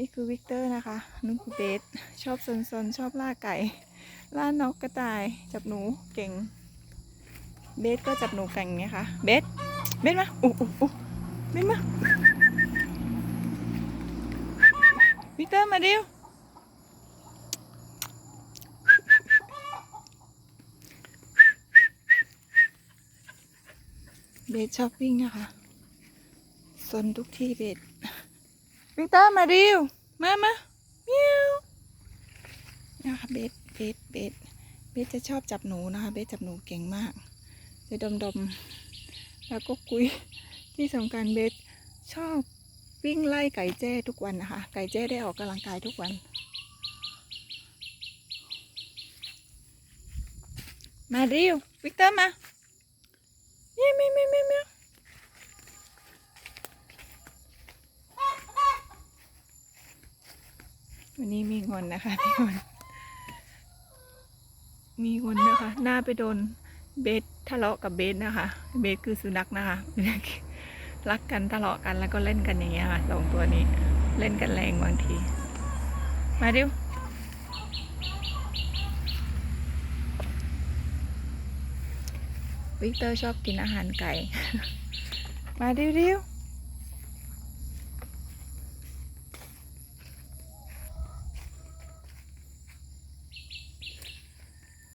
นี่คือวิกเตอร์นะคะนุ่นคือเบสชอบซนๆชอบล่าไก่ ล่านกกระต่าย จับหนูเก่ง เบสก็จับหนูเก่งไงคะเบสเบสมาอู้อู้อเบสมาวิกเตอร์มาดิวเบสชอบวิ่งนะคะซนทุกที่เบส วิกเตอร์มาดิวมามาเมียวนะคะเบสเบสเบสเบสจะชอบจับหนูนะคะ เบสจับหนูเก่งมาก จะดมดมแล้วก็คุยที่สำคัญเบสชอบวิ่งไล่ไก่แจ้ทุกวันนะคะ ไก่แจ้ได้ออกกำลังกายทุกวัน มาดิววิกเตอร์มาเยี่ยมเยี่ยมเยี่ยมเยี่ยม วันนี้มีงอนนะคะมีงอนมีงอนนะคะ หน้าไปโดนเบสทะเลาะกับเบสนะคะ เบสคือสุนัขนะคะ รักกันทะเลาะกันแล้วก็เล่นกันอย่างเงี้ยค่ะสองตัวนี้ เล่นกันแรงบางที มาดิววิกเตอร์ชอบกินอาหารไก่ มาดิวดิว